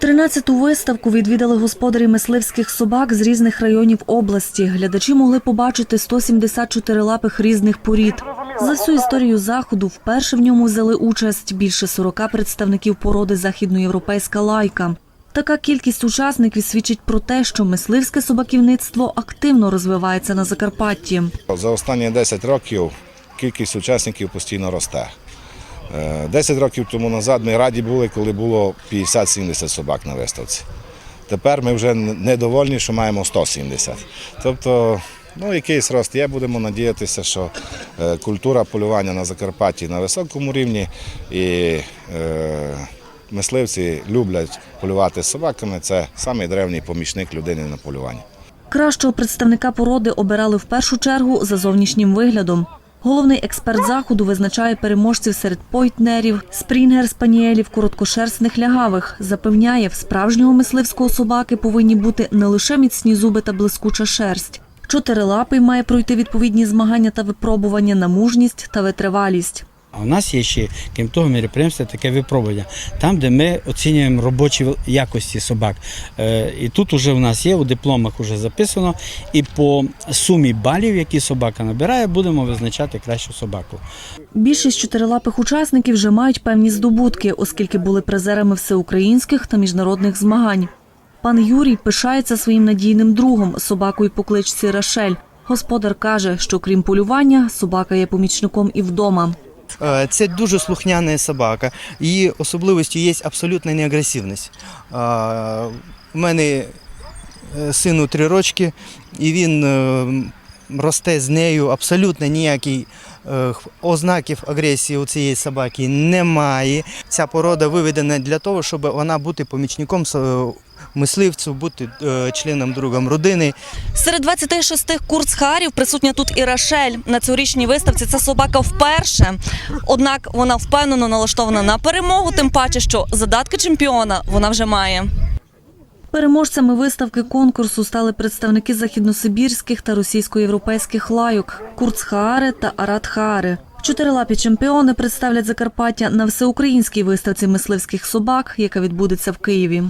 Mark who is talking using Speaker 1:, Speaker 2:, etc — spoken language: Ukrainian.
Speaker 1: Тринадцяту виставку відвідали господарі мисливських собак з різних районів області. Глядачі могли побачити 174 лапих різних порід. За всю історію заходу вперше в ньому взяли участь більше 40 представників породи західноєвропейська лайка. Така кількість учасників свідчить про те, що мисливське собаківництво активно розвивається на Закарпатті.
Speaker 2: За останні 10 років кількість учасників постійно росте. Е, 10 років тому назад ми раді були, коли було 50-70 собак на виставці. Тепер ми вже недовольні, що маємо 170. Тобто, ну, якийсь рост є, будемо надіятися, що е, культура полювання на Закарпатті на високому рівні і е, мисливці люблять полювати з собаками. Це самий древній помічник людини на полюванні.
Speaker 1: Кращого представника породи обирали в першу чергу за зовнішнім виглядом. Головний експерт заходу визначає переможців серед пойтнерів, спрінгер спаніелів, короткошерстних лягавих. Запевняє, в справжнього мисливського собаки повинні бути не лише міцні зуби та блискуча шерсть. Чотирилапий має пройти відповідні змагання та випробування на мужність та витривалість.
Speaker 3: А у нас є ще, крім того, мероприємство таке випробування, там, де ми оцінюємо робочі якості собак. Е, і тут уже у нас є, у дипломах вже записано, і по сумі балів, які собака набирає, будемо визначати кращу собаку.
Speaker 1: Більшість чотирилапих учасників вже мають певні здобутки, оскільки були призерами всеукраїнських та міжнародних змагань. Пан Юрій пишається своїм надійним другом, собакою по кличці Рашель. Господар каже, що крім полювання, собака є помічником і вдома.
Speaker 4: Е, Це дуже слухняна собака. Її особливістю є абсолютна неагресивність. Е, У мене е, сину три рочки, і він е, росте з нею абсолютно ніяких е, ознаків агресії у цієї собаки немає. Ця порода виведена для того, щоб вона бути помічником е, мисливцю, бути е, членом другом родини.
Speaker 5: Серед 26 курцхарів присутня тут і Рашель. На цьогорічній виставці ця собака вперше. Однак вона впевнено налаштована на перемогу, тим паче, що задатки чемпіона вона вже має.
Speaker 1: Переможцями виставки конкурсу стали представники західносибірських та російсько-європейських лайок Курцхаари та Аратхаари. Чотирилапі чемпіони представлять Закарпаття на всеукраїнській виставці мисливських собак, яка відбудеться в Києві.